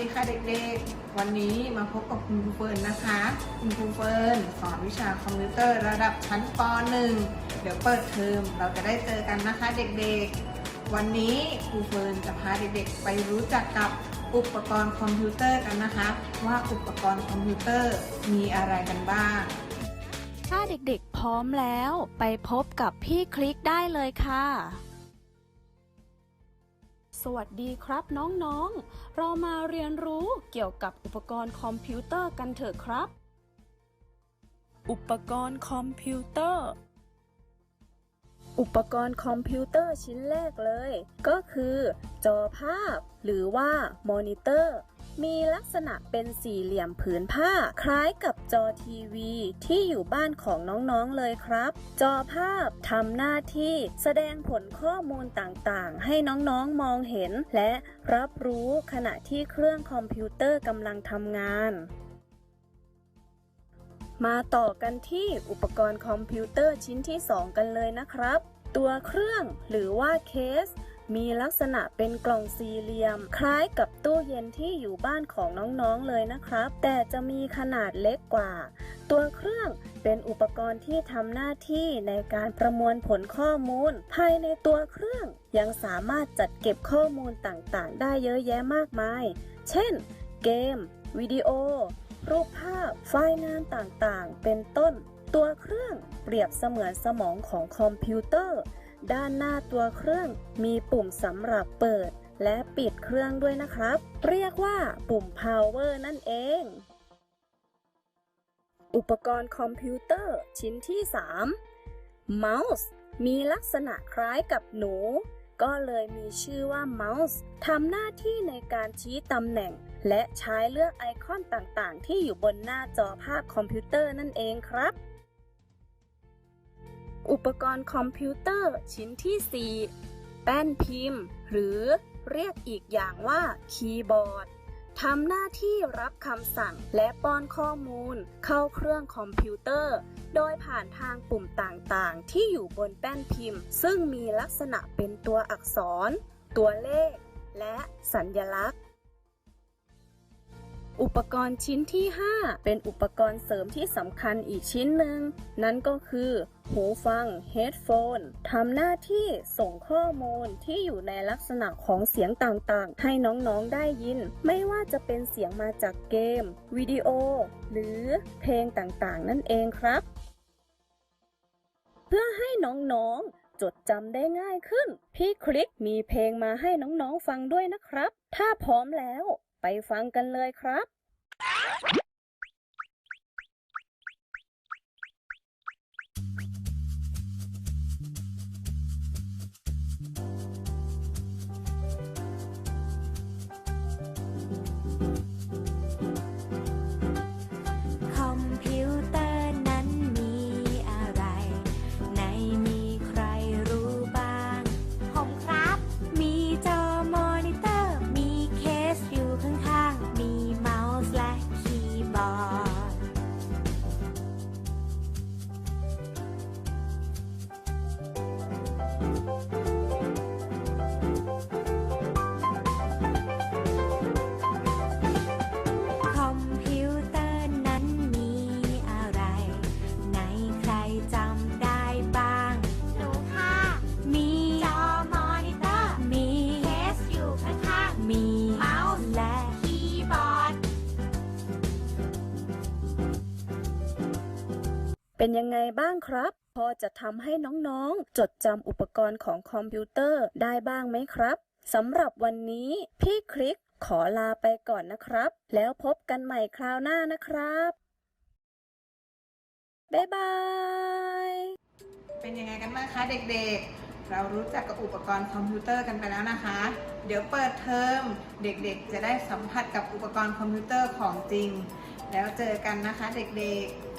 ดีค่ะเด็กๆ วันนี้มาพบกับคุณครูเฟิร์นนะคะ คุณครูเฟิร์นสอนวิชาคอมพิวเตอร์ระดับชั้นป .1 เดี๋ยวเปิดเทอมเราจะได้เจอกันนะคะเด็กๆ วันนี้ครูเฟิร์นจะพาเด็กๆ ไปรู้จักกับอุปกรณ์คอมพิวเตอร์กันนะคะ ว่าอุปกรณ์คอมพิวเตอร์มีอะไรกันบ้าง ถ้าเด็กๆ พร้อมแล้ว ไปพบกับพี่คลิกได้เลยค่ะ สวัสดีครับน้องๆ เรามาเรียนรู้เกี่ยวกับอุปกรณ์คอมพิวเตอร์กันเถอะครับ อุปกรณ์คอมพิวเตอร์ อุปกรณ์คอมพิวเตอร์ชิ้นแรกเลย ก็คือ จอภาพ หรือว่ามอนิเตอร์ มีลักษณะเป็นสี่เหลี่ยมผืนผ้า คล้ายกับ จอทีวีที่อยู่บ้านของน้องๆเลยครับ จอภาพทำหน้าที่แสดงผลข้อมูลต่างๆ ให้น้องๆมองเห็น และรับรู้ขณะที่เครื่องคอมพิวเตอร์กำลังทำงานมาต่อกันที่อุปกรณ์คอมพิวเตอร์ชิ้นที่ 2 กันเลยนะครับ ตัวเครื่องหรือว่าเคส มีลักษณะเป็นกล่องสี่เหลี่ยม คล้ายกับตู้เย็นที่อยู่บ้านของน้องๆเลยนะครับ แต่จะมีขนาดเล็กกว่า ตัวเครื่องเป็นอุปกรณ์ที่ทำหน้าที่ในการประมวลผลข้อมูล ภายในตัวเครื่องยังสามารถจัดเก็บข้อมูลต่างๆ ได้เยอะแยะมากมาย เช่น เกม วิดีโอ รูปภาพ ไฟล์งานต่างๆ เป็นต้น ตัวเครื่องเปรียบเสมือนสมองของคอมพิวเตอร์ ด้านหน้าตัวเครื่องมีปุ่มสำหรับเปิด และปิดเครื่องด้วยนะครับ เรียกว่าปุ่ม power นั่นเอง อุปกรณ์คอมพิวเตอร์ชิ้นที่ 3 เมาส์มีลักษณะคล้ายกับหนู ก็เลยมีชื่อว่าเมาส์ทำหน้าที่ในการชี้ตำแหน่ง และใช้เลือกไอคอนต่างๆ ที่อยู่บนหน้าจอภาพคอมพิวเตอร์นั่นเองครับ อุปกรณ์คอมพิวเตอร์ชิ้นที่ 4 แป้นพิมพ์ หรือเรียกอีกอย่างว่าคีย์บอร์ดทำหน้าที่รับคำสั่งและป้อนข้อมูล เข้าเครื่องคอมพิวเตอร์ โดยผ่านทางปุ่มต่างๆ ที่อยู่บนแป้นพิมพ์ ซึ่งมีลักษณะเป็นตัวอักษร ตัวเลข และสัญลักษณ์ อุปกรณ์ชิ้นที่ 5 เป็นอุปกรณ์เสริมที่สำคัญอีกชิ้นหนึ่ง นั่นก็คือ หูฟัง headphone ทำหน้าที่ส่งข้อมูลที่อยู่ในลักษณะของเสียงต่างๆ ให้น้องๆได้ยิน ไม่ว่าจะเป็นเสียงมาจากเกม วิดีโอ หรือเพลงต่างๆ นั่นเองครับ เพื่อให้น้องๆจดจำได้ง่ายขึ้น พี่คลิกมีเพลงมาให้น้องๆฟังด้วยนะครับ ถ้าพร้อมแล้ว ไปฟังกันเลยครับ เป็นยังไงบ้างครับ พอจะทำให้น้องๆ จดจำอุปกรณ์ของคอมพิวเตอร์ได้บ้างไหมครับสำหรับวันนี้พี่คลิกขอลาไปก่อนนะครับ แล้วพบกันใหม่คราวหน้านะครับ บ๊ายบาย เป็นยังไงกันบ้างคะเด็กๆ เรารู้จักกับอุปกรณ์คอมพิวเตอร์กันไปแล้วนะคะ เดี๋ยวเปิดเทอมเด็กๆ จะได้สัมผัสกับอุปกรณ์คอมพิวเตอร์ของจริง แล้วเจอกันนะคะเด็กๆ